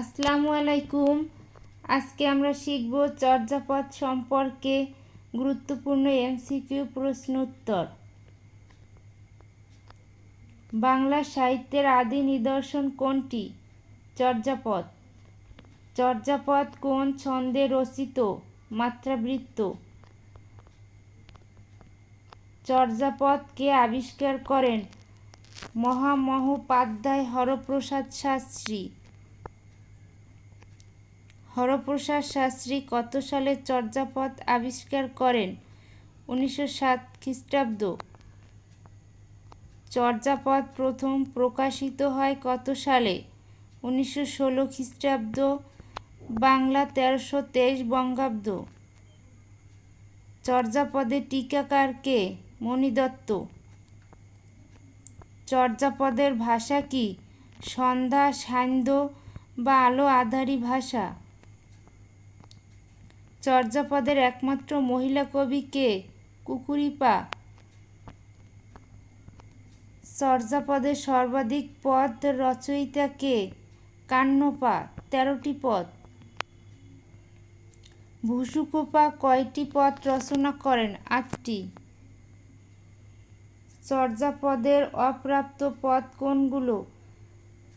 আসসালামু আলাইকুম। আজকে আমরা শিখব চর্যাপদ সম্পর্কে গুরুত্বপূর্ণ এমসিকিউ প্রশ্ন উত্তর বাংলা সাহিত্যের আদি নিদর্শন কোনটি? চর্যাপদ। চর্যাপদ কোন ছন্দে রচিত? মাত্রাবৃত্ত। চর্যাপদ কে আবিষ্কার করেন? মহামহোপাধ্যায় হরপ্রসাদ শাস্ত্রী। হরপ্রসাদ শাস্ত্রী কত সালে চর্যাপদ আবিষ্কার করেন? উনিশশো সাত খ্রিস্টাব্দ। চর্যাপদ প্রথম প্রকাশিত হয় কত সালে? উনিশশো ষোলো খ্রিস্টাব্দ, বাংলা তেরোশো তেইশ বঙ্গাব্দ। চর্যাপদের টিকাকার কে? মণিদত্ত চর্যাপদের ভাষা কি? সন্ধ্যা, সান্ধ্য বা আলো আধারী ভাষা? চর্যাপদের একমাত্র মহিলা কবি কে? কুকুরিপা। চর্যাপদের সর্বাধিক পদ রচয়িতা কে? কান্নপা, তেরোটি পদ। ভুসুকোপা কয়টি পদ রচনা করেন? আটটি। চর্যাপদের অপ্রাপ্ত পদ কোনগুলো?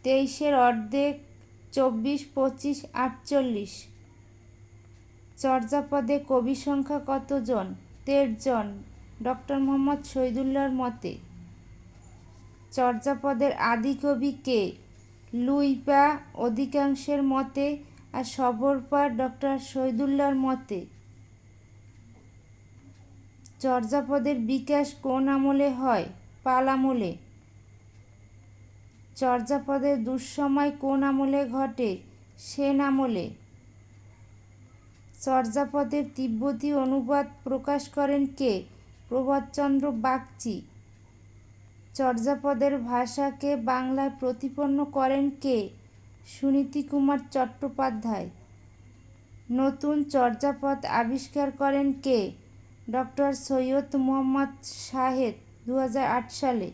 তেইশের অর্ধেক, চব্বিশ, পঁচিশ, আটচল্লিশ। চর্যাপদে কবি সংখ্যা কতজন? তেরজন ডক্টর মোহাম্মদ শহীদুল্লাহর মতে, চর্যাপদের আদি কবি কে? লুইপা অধিকাংশের মতে আর সবরপা ডক্টর শহীদুল্লাহর মতে। চর্যাপদের বিকাশ কোন আমলে হয়? পাল আমলে। চর্যাপদের দুঃসময় কোন আমলে ঘটে? সেন আমলে। চর্যাপদের তিব্বতী অনুবাদ প্রকাশ করেন কে? প্রভাতচন্দ্র বাগচি। চর্যাপদের ভাষাকে বাংলায় প্রতিপন্ন করেন কে? সুনীতি কুমার চট্টোপাধ্যায়। নতুন চর্যাপদ আবিষ্কার করেন কে? ডক্টর সৈয়দ মোহাম্মদ শাহেদ দু হাজার আট সালে।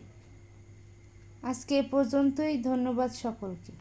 আজকে এ পর্যন্তই, ধন্যবাদ সকলকে।